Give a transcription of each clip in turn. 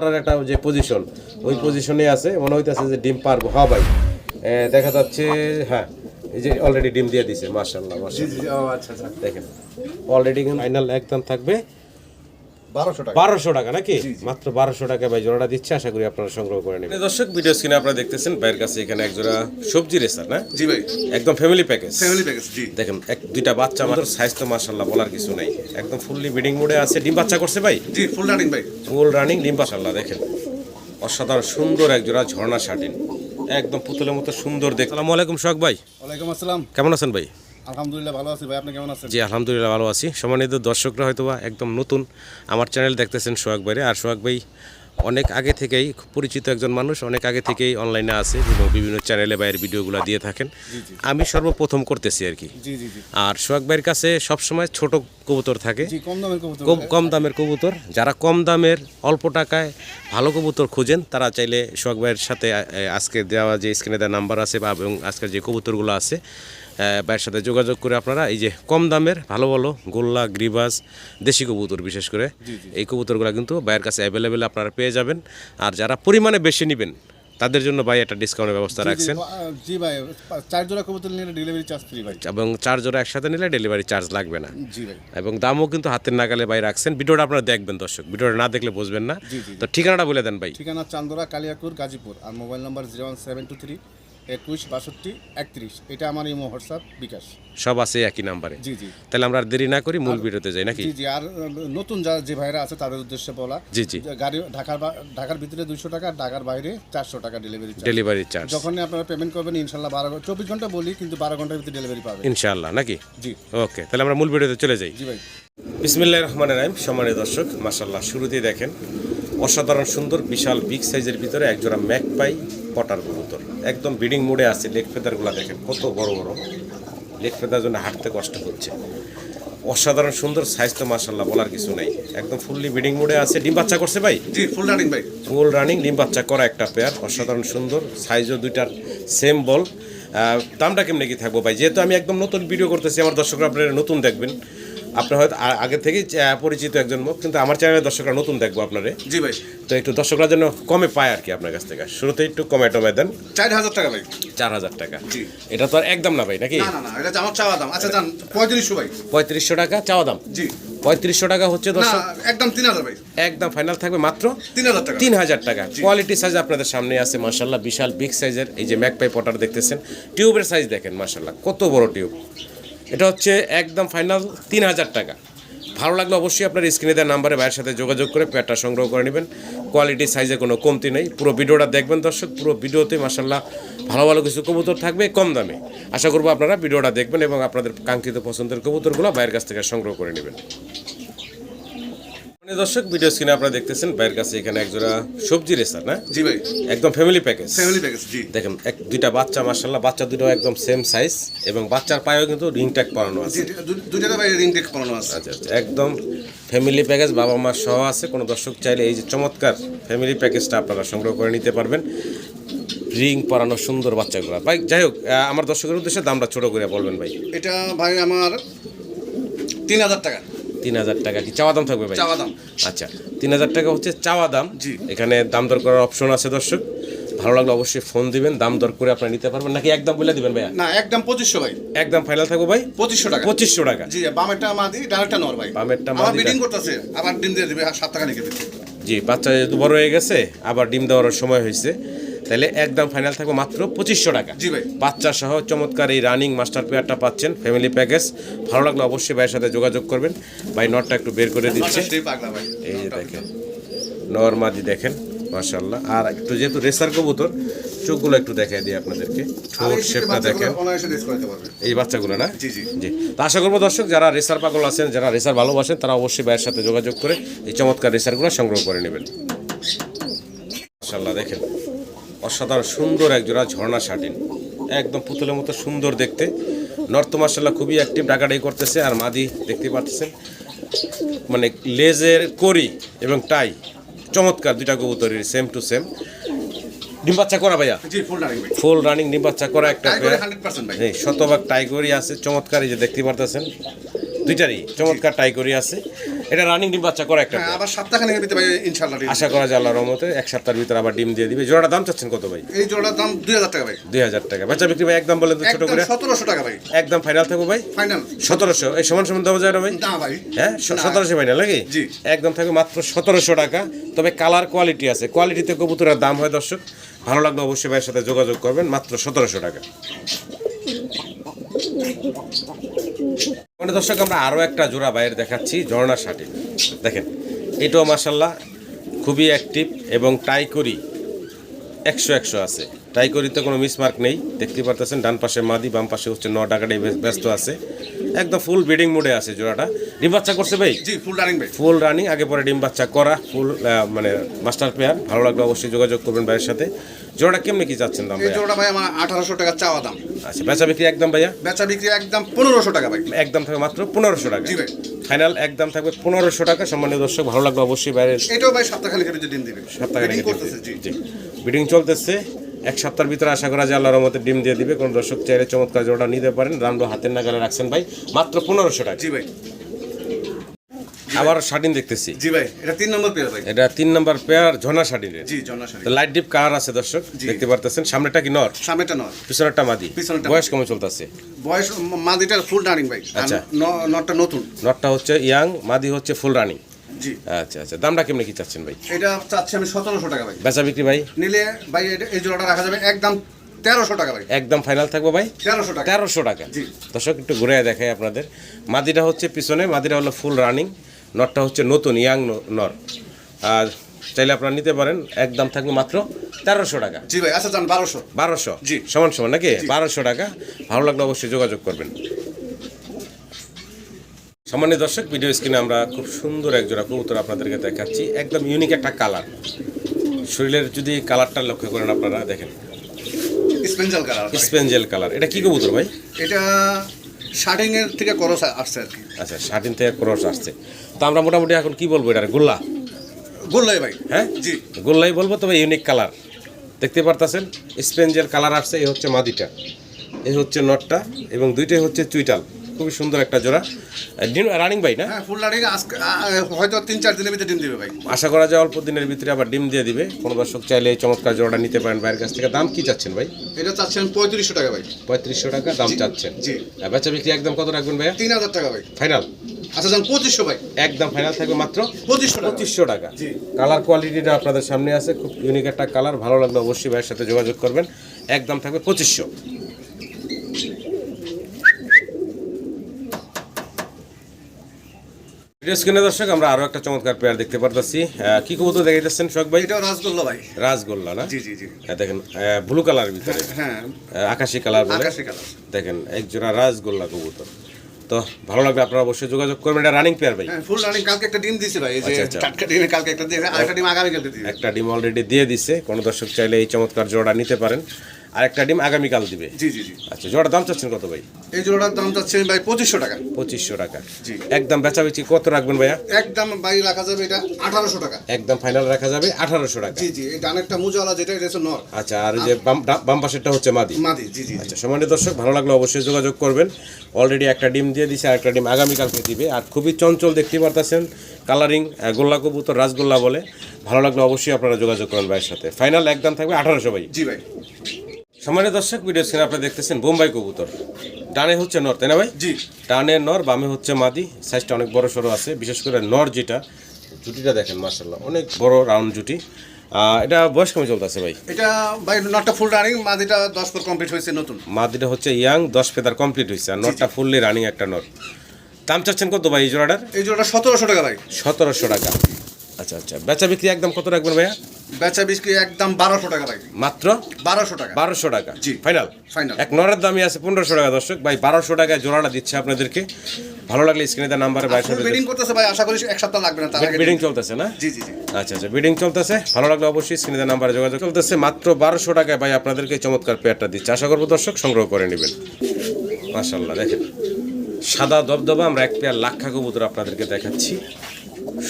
করার একটা যে পজিশন ওই পজিশনে আছে। মনে হইতেছে যে ডিম পারব। হ্যাঁ ভাই। দেখা যাচ্ছে হ্যাঁ এই যে অলরেডি ডিম দিয়ে দিছে মার্শাল্লাহ মার্শাল্লাহ আচ্ছা আচ্ছা। দেখেন অলরেডি ফাইনাল একদম থাকবে। বারোশো টাকা। নাকি? মাত্র বারোশো টাকা ভাই জোড়াটা দিচ্ছে আশা করি আপনারা সংগ্রহ করে নেবেন। দর্শক ভিডিও স্ক্রিনে আপনারা দেখতেছেন ভাইয়ের কাছে এখানে এক জোড়া সবজি রেসার না? জি ভাই। একদম ফ্যামিলি প্যাকেজ ফ্যামিলি প্যাকেজ জি। দেখেন এক দুইটা বাচ্চা আমাদের সাইজ তো মার্শাল্লাহ বলার কিছু নাই। একদম ফুললি মোডে আছে। ডিম বাচ্চা করছে ভাই? জি ফুল রানিং ভাই। ফুল রানিং ডিম মাশাল্লাহ দেখেন। অসাধারণ সুন্দর এক জোড়া ঝর্ণা শাটিন একদম পুতুলের মতো সুন্দর দেখতে। আসসালামু আলাইকুম সোহাগ ভাই। ওয়ালাইকুম আসসালাম। কেমন আছেন ভাই? আলহামদুলিল্লাহ ভালো আছি। ভাই আপনি কেমন আছেন? জি আলহামদুলিল্লাহ ভালো আছি। সম্মানিত দর্শকরা হয়তোবা একদম নতুন আমার চ্যানেল দেখতেছেন সোহাগ ভাইরে। আর সোহাগ ভাই অনেক আগে থেকেই খুব পরিচিত একজন মানুষ অনেক আগে থেকেই অনলাইনে আছে এবং বিভিন্ন চ্যানেলে বাইরের ভিডিওগুলো দিয়ে থাকেন। আমি সর্বপ্রথম করতেছি আর কি। আর সোহাগ ভাইয়ের কাছে সবসময় ছোট কবুতর থাকে। কম দামের কবুতর খুব কম দামের কবুতর। যারা কম দামের অল্প টাকায় ভালো কবুতর খোঁজেন তারা চাইলে সোহাগ ভাইয়ের সাথে আজকে দেওয়া যে স্ক্রিনে দেওয়া নাম্বার আছে বা এবং আজকের যে কবুতরগুলো আছে ভাইয়ের সাথে যোগাযোগ করে আপনারা এই যে কম দামের ভালো ভালো গোল্লা গ্রিবাস দেশি কবুতর বিশেষ করে এই কবুতরগুলো কিন্তু ভাইয়ের কাছে অ্যাভেলেবেল আপনারা পেয়ে যাবেন। আর যারা পরিমাণে বেশি নেবেন তাদের জন্য ভাই একটা ডিসকাউন্টের ব্যবস্থা রাখছেন। জি, ভাই চার জোড়া কবুতর নিলে ডেলিভারি চার্জ ফ্রি ভাই। এবং চার জোড়া একসাথে নিলে ডেলিভারি চার্জ লাগবে না। জি ভাই। এবং দামও কিন্তু হাতের নাগালে ভাই রাখছেন। ভিডিওটা আপনারা দেখবেন দর্শক ভিডিওটা না দেখলে বুঝবেন না। তো ঠিকানাটা বলে দেন ভাই। ঠিকানা চান্দরা কালিয়াকুর গাজীপুর। আর mobile number zero one seven two three একুশ বাষট্টি একত্রিশ। এটা আমার ইমো হোয়াটসঅ্যাপ বিকাশ। সব আছে একই নাম্বারে? জি জি। তাহলে আমরা আর দেরি না করি মূল ভিডিওতে যাই নাকি? জি জি। আর নতুন যারা যে ভাইরা আছে তাদের উদ্দেশ্যে বলা জি জি। গাড়ি ঢাকার ঢাকার ভিতরে দুইশো টাকা ঢাকার বাইরে চারশো টাকা ডেলিভারি ডেলিভারি চার্জ যখনই আপনারা পেমেন্ট করবেন ইনশাল্লাহ বারো চব্বিশ ঘণ্টা বলি কিন্তু বারো ঘণ্টার ভিতরে ডেলিভারি পাবেন। ইনশাল্লাহ নাকি? জি। ওকে তাহলে আমরা মূল ভিডিওতে চলে যাই। জি ভাই। বিসমিল্লাহ রহমান রাহিম সম্মানিত দর্শক মাসাল্লাহ শুরুতেই দেখেন অসাধারণ সুন্দর বিশাল বিগ সাইজের ভিতরে একজোড়া ম্যাকপাই পটার কবুতর। একদম ব্রিডিং মোডে আছে লেগ ফেদারগুলো দেখেন কত বড় বড়। লেগ ফেদার জন্য হাঁটতে কষ্ট হচ্ছে। অসাধারণ সুন্দর সাইজ তো মাসাল্লাহ বলার কিছু নেই। একদম ফুললি ব্রিডিং মোডে আছে। ডিম বাচ্চা করছে ভাই? জি ফুল রানিং ভাই। ফুল রানিং ডিম বাচ্চা করা একটা পেয়ার অসাধারণ সুন্দর। সাইজও দুইটার সেম বল দামটা কেমনে কি থাকব ভাই? যেহেতু আমি একদম নতুন ভিডিও করতেছি আমার দর্শকরা আপনারা নতুন দেখবেন। আপনার হয়তো আগে থেকেই পরিচিত একজন মুখ কিন্তু আমার চ্যানেলের দর্শকরা নতুন দেখব আপনারে। জি ভাই। তো একটু দর্শকরা যেন কমে পায় আর কি আপনার কাছ থেকে। শুরুতে একটু কমে টমে দেন। চার হাজার টাকা ভাই। চার হাজার টাকা। জি। এটা তো আর একদম না ভাই নাকি? না না এটা আমার চাওয়া দাম। আচ্ছা যান পঁয়ত্রিশশো ভাই। পঁয়ত্রিশশো টাকা চাওয়া দাম? জি। পঁয়ত্রিশশো টাকা হচ্ছে দর্শক একদম তিন হাজার ভাই। একদম ফাইনাল থাকবে মাত্র তিন হাজার টাকা। তিন হাজার টাকা। কোয়ালিটি সাইজ আপনাদের সামনে আছে মার্শাল্লাহ বিশাল বিগ সাইজের এই যে ম্যাকপাই পটার দেখতেছেন টিউবের সাইজ দেখেন মার্শাল্লাহ কত বড় টিউব এটা হচ্ছে একদম ফাইনাল তিন হাজার টাকা। ভালো লাগলে অবশ্যই আপনার স্ক্রিনে দেওয়া নাম্বারে ভাইয়ের সাথে যোগাযোগ করে প্যাটটা সংগ্রহ করে নেবেন। কোয়ালিটি সাইজে কোনো কমতি নেই। পুরো ভিডিওটা দেখবেন দর্শক, পুরো ভিডিওতে মাসাল্লাহ ভালো ভালো কিছু কবুতর থাকবে কম দামে। আশা করব আপনারা ভিডিওটা দেখবেন এবং আপনাদের কাঙ্ক্ষিত পছন্দের কবুতরগুলো ভাইয়ের কাছ থেকে সংগ্রহ করে নেবেন। মানে দর্শক ভিডিও স্ক্রিনে আপনারা দেখতেছেন ভাইয়ের কাছে এখানে একজোড়া সবজি রেসার না? জি ভাই। একদম ফ্যামিলি প্যাকেজ ফ্যামিলি প্যাকেজ জি। দেখেন এক দুইটা বাচ্চা মার্শাল্লাহ বাচ্চা দুটো একদম সেম সাইজ এবং বাচ্চার পায়েও কিন্তু রিং ট্যাগ পরানো আছে। জি দু- দুইটাতে ভাই রিং টেক করানো আছে। আচ্ছা আচ্ছা একদম ফ্যামিলি প্যাকেজ বাবা মা সহ আছে। কোনো দর্শক চাইলে এই যে চমৎকার ফ্যামিলি প্যাকেজটা আপনারা সংগ্রহ করে নিতে পারবেন। রিং পরানো সুন্দর বাচ্চাগুলো। ভাই যাই হোক আমার দর্শকের উদ্দেশ্যে দামটা ছোট করে বলবেন ভাই। এটা ভাই আমার তিন হাজার টাকা। তিন হাজার টাকা কি চাওয়া দাম থাকবে ভাই? চাওয়া দাম। আচ্ছা তিন হাজার টাকা হচ্ছে চাওয়া দাম। এখানে দাম দর করার অপশন আছে দর্শক। ভালো লাগলে অবশ্যই ফোন দিবেন দাম দর করে আপনারা নিতে পারবেন। নাকি একদম বলে দিবেন ভাইয়া? না একদম পঁচিশশো ভাই। একদম ফাইনাল থাকব ভাই? পঁচিশশো টাকা। পঁচিশশো টাকা। জি বামেরটা মাদি ডানেরটা নর ভাই। বামেরটা মাদি, বিডিং করতেছে আবার ডিম দিয়ে দিবে সাত টাকা লিখে দিচ্ছে। জি বাচ্চা যেহেতু বড় হয়ে গেছে আবার ডিম দেওয়ার সময় হয়েছে। তাহলে একদম ফাইনাল থাকবে মাত্র পঁচিশশো টাকা। জি ভাই। বাচ্চা সহ চমৎকার এই রানিং মাস্টার পেয়ারটা পাচ্ছেন ফ্যামিলি প্যাকেজ ভালো লাগলে অবশ্যই ভাইয়ের সাথে যোগাযোগ করবেন। ভাই নটটা একটু বের করে দিচ্ছে। এই যে দেখেন নরমাদি দেখেন মাশাল্লাহ আর একটু যেহেতু রেসার কবুতর চোখগুলো একটু দেখাই দিই আপনাদেরকে। ঠোঁট শেপটা দেখেন। এই বাচ্চাগুলো না? জি, জি। জি। তো আশা করব দর্শক যারা রেসার পাগল আছেন যারা রেসার ভালোবাসেন তারা অবশ্যই ভাইয়ের সাথে যোগাযোগ করে এই চমৎকার রেসারগুলো সংগ্রহ করে নেবেন। মাশাল্লাহ দেখেন। অসাধারণ সুন্দর একজোড়া ঝর্ণা শাটিন একদম পুতুলের মতো সুন্দর দেখতে। নর্থ মার্শাল্লাহ খুবই অ্যাক্টিভ ডাকাডাকি করতেছে আর মাদি দেখতে পাচ্ছেন। মানে লেজের করি এবং টাই চমৎকার দুইটা কবুতরের সেম টু সেম ডিম বাচ্চা করা ভাইয়া? ফুল রানিং ভাই। ফুল রানিং ডিম বাচ্চা করা একটা শতভাগ টাইগরি আছে চমৎকার এই যে দেখতে পারতেছেন। দুইটারই চমৎকার টাইগরি আছে। এটা রানিং ডিম বাচ্চা করে একটা হ্যাঁ আবার সপ্তাহখানেকের ভিতরে ভাই ইনশাল্লাহ ডিম। আশা করা যায় আল্লাহর রহমতে এক সপ্তাহের ভিতরে আবার ডিম দিয়ে দিবে। জোড়াটা দাম চাচ্ছেন কত ভাই? এই জোড়ার দাম দুই হাজার টাকা ভাই। দুই হাজার টাকা। বাচ্চা বিক্রি ভাই একদম বলেন তো ছোট করে। সতেরোশো টাকা ভাই। একদম ফাইনাল থাকব ভাই? ফাইনাল সতেরোশো। এই সমান সমান দেওয়া যায় না ভাই? না ভাই। হ্যাঁ না। সতেরোশো ফাইনাল নাকি? জি। একদম থাকবে মাত্র সতেরোশো টাকা। তবে কালার কোয়ালিটি আছে। কোয়ালিটিতে কবুতরের দাম হয় দর্শক। ভালো লাগলে অবশ্যই ভাইয়ের সাথে যোগাযোগ করবেন। মাত্র সতেরোশো টাকা। মানে দর্শক, আমরা আরও একটা জোড়া বাইর দেখাচ্ছি, ঝর্ণা শাটি দেখেন, এটাও মাসাল্লাহ খুবই অ্যাক্টিভ এবং টাই করি একশো একশো আছে। টাই করিতে কোনো মিসমার্ক নেই। দেখতে পারতেছেন ডান পাশে মাদি বাম পাশে হচ্ছে ন টাকাটাই ব্যস্ত আছে। একদম ফুল ব্রিডিং মোডে আছে জোড়াটা। ডিম বাচ্চা করছে ভাই? জি ফুল রানিং ভাই ফুল রানিং আগে পরে ডিম বাচ্চা করা ফুল মানে মাস্টার পেয়ার ভালো লাগলে অবশ্যই যোগাযোগ করবেন ভাইয়ের সাথে। জোড়াটা কেমনি কি যাচ্ছেন দাম এই ভাইয়া? জোড়া ভাই আমার আঠারোশো টাকা চাওয়া দাম। আচ্ছা বেচা বিক্রি একদম ভাইয়া? বেচা বিক্রি একদম পনেরোশো টাকা ভাই। একদম থাকবে মাত্র পনেরোশো টাকা। জি ভাই। ফাইনাল একদম থাকবে পনেরোশো টাকা। সম্মানীয় দর্শক ভালো লাগবে অবশ্যই বাইরে এটাও ভাই সপ্তাহখানেকের ভিতরে ডিম দিবে সপ্তাহে Waiting করতেছে জি। জি। বিডিং চলতেছে। এক সপ্তাহের ভিতরে আশা করা যায় আল্লাহর রহমতে ডিম দিয়ে দিবে। কোন দর্শক চাইলে চমৎকার জোড়া নিতে পারেন। দামটা হাতের নাগালে রাখছেন ভাই। মাত্র পনেরোশো টাকা। জি ভাই। আবার শাটিন দেখতেছি। জি ভাই এটা তিন নম্বর পেয়ার ভাই। এটা তিন নম্বর পেয়ার ঝর্ণা শাটিনের জি জন্নাশাড়ি লাইট ডিপ কালার আছে দর্শক দেখতে পারতেছেন। সামনেটা কি নর? সামনেটা নয় পিছনেরটা মাদি। পিছনেরটা বয়স কেমন চলতেছে? বয়স মাদিটা ফুল রানিং ভাই। আচ্ছা। নটটা নতুন। নটটা হচ্ছে ইয়াং মাদি হচ্ছে ফুল রানিং জি। আচ্ছা আচ্ছা। দামটা কেমনি কি চাচ্ছেন ভাই? এটা চাচ্ছি আমি সতেরোশো টাকা ভাই। বেচা বিক্রি ভাই? নিলে ভাই এই জোড়াটা রাখা যাবে একদম তেরোশো টাকা ভাই। একদম ফাইনাল থাকব ভাই? তেরোশো টাকা। তেরোশো টাকা। জি। দর্শক একটু ঘুরে দেখাই আপনাদের। মাদিটা হচ্ছে পিছনে মাদিটা হলো ফুল রানিং নটটা হচ্ছে নতুন ইয়াং নর। আর চাইলে আপনারা নিতে পারেন একদম থাকবে মাত্র তেরোশো টাকা। জি ভাই আচ্ছা যান বারোশো। বারোশো? জি। সমান সমান নাকি? বারোশো টাকা। ভালো লাগলে অবশ্যই যোগাযোগ করবেন। সামান্য দর্শক ভিডিও স্ক্রিনে আমরা খুব সুন্দর একজোড়া কবুতর আপনাদেরকে দেখাচ্ছি। একদম ইউনিক একটা কালার শরীরের যদি কালারটা লক্ষ্য করেন আপনারা দেখেন। স্পেঞ্জাল কালার স্পেঞ্জেল কালার এটা কি কবুতর ভাই? এটা শার্টিং এর থেকে করস আসছে আর কি। আচ্ছা শার্টিন থেকে ক্রস আসছে। তো আমরা মোটামুটি এখন কি বলব এটা গোল্লা? গোল্লাই ভাই। হ্যাঁ? জি। গোল্লাই বলব তবে ইউনিক কালার দেখতে পারতেছেন? স্পেঞ্জের কালার আসছে এই হচ্ছে মাদিটা। এই হচ্ছে নটটা এবং দুইটাই হচ্ছে চুইটাল। খুবই সুন্দর একটা জোড়া। ডিম রানিং ভাই না? হ্যাঁ ফুল রানিং আজকে হয়তো তিন চার দিনের ভিতরে ডিম দিবে ভাই। আশা করা যায় অল্প দিনের ভিতরে আবার ডিম দিয়ে দিবে। কোনো দর্শক চাইলে এই চমৎকার জোড়াটা নিতে পারেন ভাইয়ের কাছ থেকে। দাম কি চাচ্ছেন ভাই? এটা চাচ্ছেন পঁয়ত্রিশশো টাকা ভাই। পঁয়ত্রিশশো টাকা দাম চাচ্ছেন। জি। বেচা বিক্রি একদম কত রাখবেন ভাইয়া? তিন হাজার টাকা ভাই। ফাইনাল আচ্ছা যান পঁচিশশো ভাই। একদম ফাইনাল থাকবে মাত্র পঁচিশশো পঁচিশশো টাকা। কালার কোয়ালিটিটা আপনাদের সামনে আছে। খুব ইউনিক একটা কালার ভালো লাগলে অবশ্যই ভাইয়ের সাথে যোগাযোগ করবেন। একদম থাকবে পঁচিশশো। স্ক্রিনে দর্শক আমরা আরও একটা চমৎকার পেয়ার দেখতে পারতেছি। কি কবুতর দেখাইতেছেন শখ ভাই? রাসগোল্লা ভাই। রাজগোল্লা না? জি জি জি। হ্যাঁ, দেখেন ব্লু কালার ভিতরে। হ্যাঁ আকাশি কালার বলে। আকাশি কালার দেখেন এক জোড়া রাজগোল্লা কবুতর। তো ভালো লাগবে আপনারা অবশ্যই যোগাযোগ করবেন। এটা রানিং পেয়ার ভাই। হ্যাঁ ফুল রানিং কালকে একটা ডিম দিছে ভাই এই যে আচ্ছা, আচ্ছা। টাটকা ডিম কালকে একটা দিয়েছে আর একটা ডিম আগামী কালকে দিবে। একটা ডিম অলরেডি দিয়ে দিছে। কোনো দর্শক চাইলে এই চমৎকার জোড়া নিতে পারেন। আর একটা ডিম আগামীকাল দিবে? জি জি জি। আচ্ছা জোড়ার দাম চাচ্ছেন কত ভাই? এই জোড়ার দাম চাচ্ছেন ভাই পঁচিশশো টাকা। পঁচিশশো টাকা। জি। একদম বেচাবেচি কত রাখবেন ভাইয়া? একদম ভাই রাখা যাবে এটা আঠারোশো টাকা। একদম ফাইনাল রাখা যাবে আঠারোশো টাকা। জি জি এই ডানেরটা মুজাওয়ালা যেটা এটা হচ্ছে নর। আচ্ছা আর এই যে বাম- বাম পাশেরটা হচ্ছে মাদি। মাদি জি জি আচ্ছা সমান্য দর্শক ভালো লাগলে অবশ্যই যোগাযোগ করবেন। অলরেডি একটা ডিম দিয়ে দিছে আর একটা ডিম আগামীকালকে দিবে। আর খুবই চঞ্চল দেখতে পারতেছেন কালারিং গোল্লা কবুতর রাসগোল্লা বলে। ভালো লাগলে অবশ্যই আপনারা যোগাযোগ করবেন ভাইয়ের সাথে। ফাইনাল একদম থাকবে আঠারোশো ভাই। জি ভাই। সম্মানিত দর্শক ভিডিও স্ক্রিনে আপনারা দেখতেছেন বোম্বাই কবুতর। ডানে হচ্ছে নর তাই না ভাই? জি। ডানে নর বামে হচ্ছে মাদি। সাইজটা অনেক বড় সড়ো আছে বিশেষ করে নর যেটা জুটিটা দেখেন মার্শাল্লাহ অনেক বড় রাউন্ড জুটি। এটা বয়স কেমন চলতেছে ভাই? এটা ভাই নটটা ফুল রানিং মাদিটা দশ পর কমপ্লিট হয়েছে নতুন। মাদিটা হচ্ছে ইয়াং দশ ফেদার কমপ্লিট হয়েছে আর নটটা ফুললি রানিং একটা নর। দাম চাচ্ছেন কত ভাই এই জোড়াটার? এই জোড়াটা সতেরোশো টাকা ভাই। সতেরোশো টাকা। আচ্ছা আচ্ছা। বেচা বিক্রি একদম কত রাখবেন ভাইয়া? বেচা বিক্রি একদম বারোশো টাকা ভাই মাত্র? বারোশো টাকা। বারোশো টাকা। জি। Final Final। এক নরের দামই আছে পনেরোশো টাকা দর্শক। ভাই বারোশো টাকায় জোড়াটা দিচ্ছে আপনাদেরকে। ভালো লাগলে স্ক্রিনে দেওয়া নাম্বারে ফুল বিডিং করতেছে ভাই আশা করি এক সপ্তাহ লাগবে না তার বিডিং চলতেছে না? জি জি জি। আচ্ছা আচ্ছা বিডিং চলতেছে। ভালো লাগলে অবশ্যই স্ক্রিনে নাম্বারে যোগাযোগ চলতেছে। মাত্র বারোশো টাকায় ভাই আপনাদেরকে চমৎকার পেয়ারটা দিচ্ছে। আশা করব দর্শক সংগ্রহ করে নেবেন। মাশাল্লাহ দেখেন। সাদা দবদবা আমরা এক পেয়ার লাক্ষা কবুতর আপনাদেরকে দেখাচ্ছি।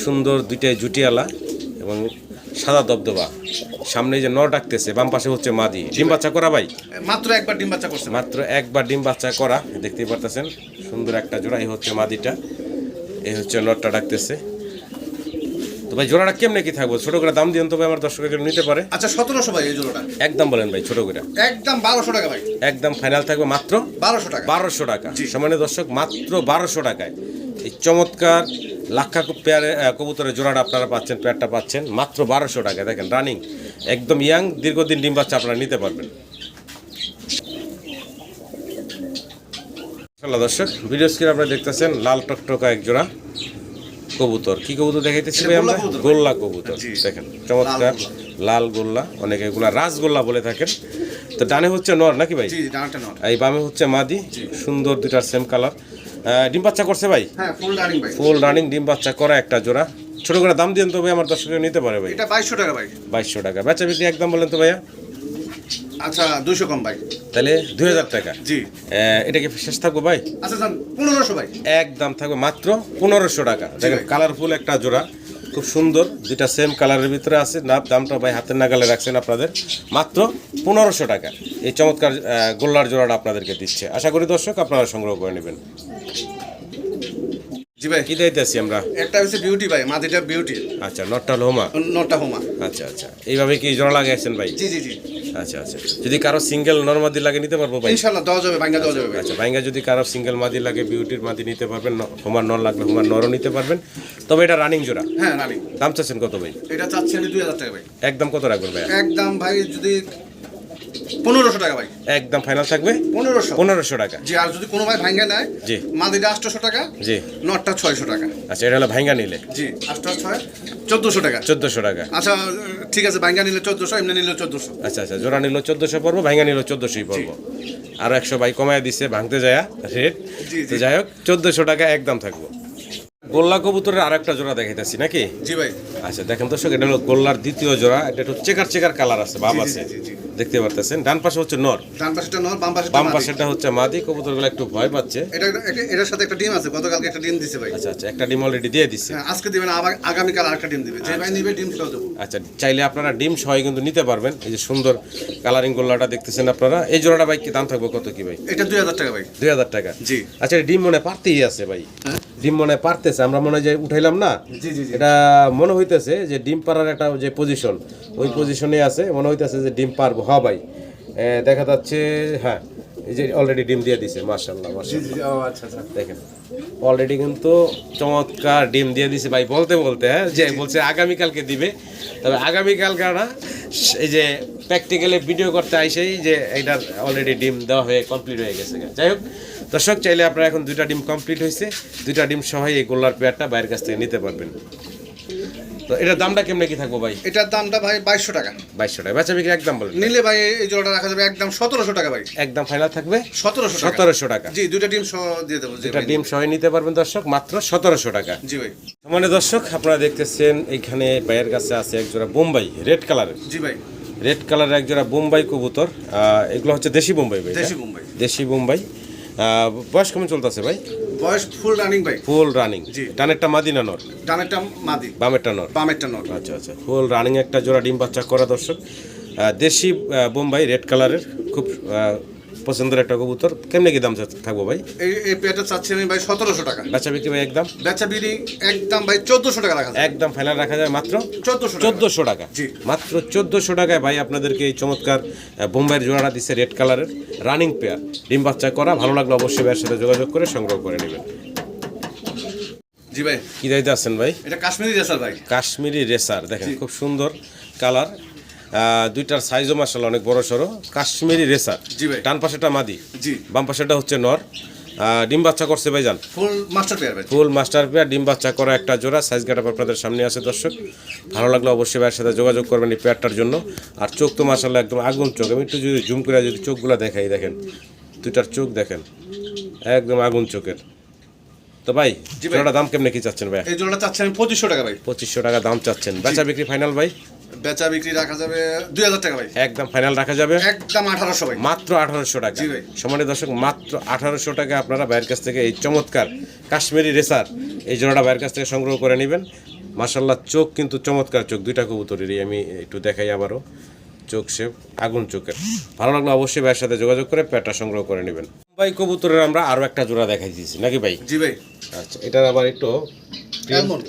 সুন্দর দুইটাই জুটিয়ালা এবং সাদা দবদবা। সামনে যে নর ডাকতেছে বাম পাশে হচ্ছে মাদি। ডিম বাচ্চা করা ভাই? মাত্র একবার ডিম বাচ্চা করছে। মাত্র একবার ডিম বাচ্চা করা দেখতেই পারতেছেন। সুন্দর একটা জোড়া এই হচ্ছে মাদিটা। এই হচ্ছে নটটা ডাকতেছে। তো ভাই জোড়াটা কেমনে কি থাকব? ছোট করে দাম দিন তো ভাই আমার দর্শকের জন্য নিতে পারে। আচ্ছা সতেরোশো ভাই এই জোড়াটা। একদম বলেন ভাই ছোট করে। একদম বারোশো টাকা ভাই। একদম ফাইনাল থাকবে মাত্র বারোশো টাকা। বারোশো টাকা। সামান্য দর্শক মাত্র বারোশো টাকায়। এই চমৎকার লাক্ষা পেয়ারে কবুতরের জোড়াটা আপনারা পাচ্ছেন পেয়ারটা পাচ্ছেন মাত্র বারোশো টাকা দেখেন রানিং একদম ইয়াং দীর্ঘদিন ডিম বাচ্চা আপনারা নিতে পারবেন। মাশাআল্লাহ দর্শক ভিডিও স্ক্রিন আপনারা দেখতেছেন লাল টকটকা এক জোড়া কবুতর। কি কবুতর দেখাইতেছি ভাই আমরা? গোল্লা কবুতর। দেখেন চমৎকার। লাল গোল্লা অনেকে এগুলা রাসগোল্লা বলে থাকেন। তো ডানে হচ্ছে নর নাকি ভাই? এই বামে হচ্ছে মাদি। সুন্দর দুটার সেম কালার ডিম বাচ্চা করছে ভাই? হ্যাঁ ফুল রানিং ফুল রানিং ডিম বাচ্চা করা একটা জোড়া। ছোট করে দাম দিন তো ভাই আমার দর্শকের নিতে পারে ভাই। এটা বাইশশো টাকা ভাই। বাইশশো টাকা। বেচা বিক্রি একদম বলেন তো ভাইয়া? আচ্ছা দুশো কম ভাই। তাহলে দুই হাজার টাকা। জি। এটা কি শেষ থাকব ভাই? আচ্ছা পনেরোশো ভাই। একদম থাকবে মাত্র পনেরোশো টাকা। দেখেন কালারফুল একটা জোড়া। খুব সুন্দর দুইটা সেম কালারের ভিতরে আছে। না দামটা ভাই হাতের নাগালে রাখছেন আপনাদের। মাত্র পনেরোশো টাকা। এই চমৎকার গোল্লার জোড়াটা আপনাদেরকে দিচ্ছে। আশা করি দর্শক আপনারা সংগ্রহ করে নেবেন। জি ভাই। কি দিতেছি আমরা? একটা হচ্ছে বিউটি ভাই মাদিটা বিউটি আচ্ছা নটটা হোমা নটা হোমা। আচ্ছা আচ্ছা। এইভাবে কি জোড়া লাগাইছেন ভাই? জি জি জি। আচ্ছা আচ্ছা। যদি কারও সিঙ্গেল নর্মাদি লাগে নিতে পারব ভাই? ইনশাল্লাহ দেওয়া যাবে ভাঙ্গা দেওয়া যাবে। আচ্ছা ভাইঙ্গা যদি কারও সিঙ্গেল মাদি লাগে বিউটির মাদি নিতে পারবেন হোমার নর লাগলে হোমার নরও নিতে পারবেন। তবে এটা রানিং জোড়া। হ্যাঁ রানিং দাম চাচ্ছেন কত ভাই? এটা চাচ্ছি আমি দুই হাজার টাকা ভাই। একদম কত রাখবেন ভাই? একদম ভাই যদি পনেরোশো টাকা ভাই। একদম ফাইনাল থাকবে? পনেরোশো। পনেরোশো টাকা। জি আর যদি কোনো ভাই ভাঙ্গা নেয় জি। মাদিটা আটশোশো টাকা জি। নটটা ছয়শো টাকা। আচ্ছা এটা হলো ভাইঙ্গা নিলে? জি আটটা ছয় চোদ্দোশো টাকা। চোদ্দোশো টাকা। আচ্ছা ঠিক আছে ভাঙ্গা নিলে চোদ্দোশো এমনি নিলে চোদ্দোশো। আচ্ছা আচ্ছা জোড়া নিল চোদ্দোশো পড়ব ভাইঙ্গা নিল চোদ্দোশোই পড়ব। আরও একশো ভাই কমায় দিছে ভাঙতে যায় রেট। যাই হোক চোদ্দোশো টাকা একদম থাকব। গোল্লা কবুতরের আর একটা জোড়া দেখাইতেছি নাকি? জি ভাই। আচ্ছা দেখেন দর্শক এটা হলো গোল্লার দ্বিতীয় জোড়া। এটা একটু চেকার চেকার কালার আছে বাম আছে। দেখতে পারতেছেন? ডান পাশে হচ্ছে নর। ডান পাশেটা নর বাম পাশেটা বাম। পাশেটা হচ্ছে মাদি। কবুতরগুলো একটু ভয় পাচ্ছে। এটা এটা- এটার সাথে একটা ডিম আছে গতকালকে একটা ডিম দিছে ভাই। আচ্ছা আচ্ছা একটা ডিম অলরেডি দিয়ে দিচ্ছে হ্যাঁ, আজকে দিবেন আবার আগামীকাল আরেকটা ডিম দিবে। যে ভাই নিবে ডিম সহ দেবো। আচ্ছা চাইলে আপনারা ডিম সহ কিন্তু নিতে পারবেন। এই যে সুন্দর কালারিং গোল্লাটা দেখতেছেন আপনারা। এই জোড়াটা ভাই কি দাম থাকবে কত কি ভাই? এটা দুই হাজার টাকা ভাই। দুই হাজার টাকা। জি। আচ্ছা ডিম মনে পারতেই আছে ভাই। হ্যাঁ? ডিম মনে হয় পারতেছে আমরা মনে যে উঠাইলাম না। এটা মনে হইতেছে যে ডিম পাড়ার একটা যে পজিশন ওই পজিশনে আছে মনে হইতেছে যে ডিম পারব হ্যাঁ ভাই দেখা যাচ্ছে হ্যাঁ এই যে অলরেডি ডিম দিয়ে দিছে মার্শাল্লাহ মার্শাল্লাহ আচ্ছা আচ্ছা। দেখেন অলরেডি কিন্তু চমৎকার ডিম দিয়ে দিছে ভাই বলতে বলতে হ্যাঁ যে বলছে আগামীকালকে দিবে। তবে আগামীকালকে না এই যে প্র্যাকটিক্যালি ভিডিও করতে আইসেই যে এইটার অলরেডি ডিম দেওয়া হয়ে কমপ্লিট হয়ে গেছে। যাই হোক দর্শক চাইলে আপনারা এখন দুইটা ডিম কমপ্লিট হয়েছে। দুইটা ডিম সহ এই গোল্লার পেয়ারটা বাইরের কাছ থেকে নিতে পারবেন। তো এটার দামটা কেমনে কি থাকব ভাই? এটার দামটা ভাই বাইশশো টাকা। বাইশশো টাকা। বেচা বিক্রি একদম বলেন। নিলে ভাই এই জোড়াটা রাখা যাবে একদম সতেরোশো টাকা ভাই। একদম ফাইনাল থাকবে? সতেরোশো টাকা। সতেরোশো টাকা। জি দুইটা ডিম সহ দিয়ে দেবো দুটা ডিম সহ নিতে পারবেন দর্শক মাত্র সতেরোশো টাকা। জি ভাই। মানে দর্শক আপনারা দেখতেছেন এইখানে ভাইয়ের কাছে আছে এক জোড়া বোম্বাই রেড কালারের। জি ভাই। রেড কালারের এক জোড়া বোম্বাই কবুতর। এগুলো হচ্ছে দেশি বোম্বাই ভাই দেশি বোম্বাই। দেশি বোম্বাই। বয়স কেমন চলতেছে ভাই? বয়স ফুল রানিং ভাই। ফুল রানিং জি। মাদি না নর? ডানেরটা মাদি। বামেরটা নর? বামেরটা নর। আচ্ছা আচ্ছা। ফুল রানিং একটা জোড়া ডিম বাচ্চা করা দর্শক। দেশি বোম্বাই রেড কালারের। খুব পছন্দের একটা কবুতর কেমনে কি দাম থাকব ভাই? এই এই পেয়ারটা চাচ্ছি আমি ভাই সতেরোশো টাকা। বেচা বিক্রি ভাই একদম? বেচা বিড়ি একদম ভাই চোদ্দোশো টাকা রাখা একদম ফাইনাল রাখা যায় মাত্র? চোদ্দোশো চোদ্দোশো টাকা। জি। মাত্র চোদ্দোশো টাকায় ভাই আপনাদেরকে এই চমৎকার বোম্বাইয়ের জোড়াটা দিচ্ছে রেড কালারের রানিং পেয়ার ডিম বাচ্চা করা ভালো লাগলে অবশ্যই ভাইয়ের সাথে যোগাযোগ করে সংগ্রহ করে নেবেন। জি ভাই। কি দাইতে আছেন ভাই? এটা কাশ্মীরি রেসার ভাই। কাশ্মীরি রেসার দেখেন খুব সুন্দর কালার দুইটার সাইজও মাসাল অনেক বড় সড়ো কাশ্মীরি রেসার জি ভাই। ডান পাশেটা মাদি। জি। বাম পাশেটা হচ্ছে নর। ডিম বাচ্চা করছে ভাইজান। Full master pair full master pair ডিম বাচ্চা করা একটা জোড়া। সাইজ গাটা আপনাদের সামনে আছে দর্শক। ভালো লাগলে অবশ্যই ভাইয়ের সাথে যোগাযোগ করবেন এই পেয়ারটার জন্য। আর চোখ তো মাসাল্লাহ একদম আগুন চোখ। আমি একটু যদি জুম করে যদি চোখগুলো দেখাই দেখেন। দুইটার চোখ দেখেন। একদম আগুন চোখের। তো ভাই। জোড়াটা দাম কেমনে কি চাচ্ছেন ভাই এই জোড়াটা চাচ্ছি আমি পঁচিশশো টাকা ভাই। পঁচিশশো টাকা দাম চাচ্ছেন। বেচা বিক্রি ফাইনাল ভাই? বেচা বিক্রি রাখা যাবে দুই হাজার টাকা ভাই। একদম ফাইনাল রাখা যাবে। একদম আঠারোশো ভাই। মাত্র আঠারোশো টাকা। জি ভাই। সমানের দর্শক মাত্র আঠারোশো টাকা আপনারা বাইরের কাছ থেকে এই চমৎকার কাশ্মীরি রেসার এই জোড়াটা বাইরের কাছ থেকে সংগ্রহ করে নেবেন। মাসাল্লাহ চোখ কিন্তু চমৎকার চোখ দুইটা কবুতরেরই। আমি একটু দেখাই আবারও। চোখ শেপ আগুন চোখের। ভালো লাগলে অবশ্যই ভাইয়ের সাথে যোগাযোগ করে পেয়ারটা সংগ্রহ করে নেবেন। ভাই কবুতরের আমরা আরও একটা জোড়া দেখাই দিয়েছি নাকি ভাই? জি ভাই। আচ্ছা এটার আবার একটু।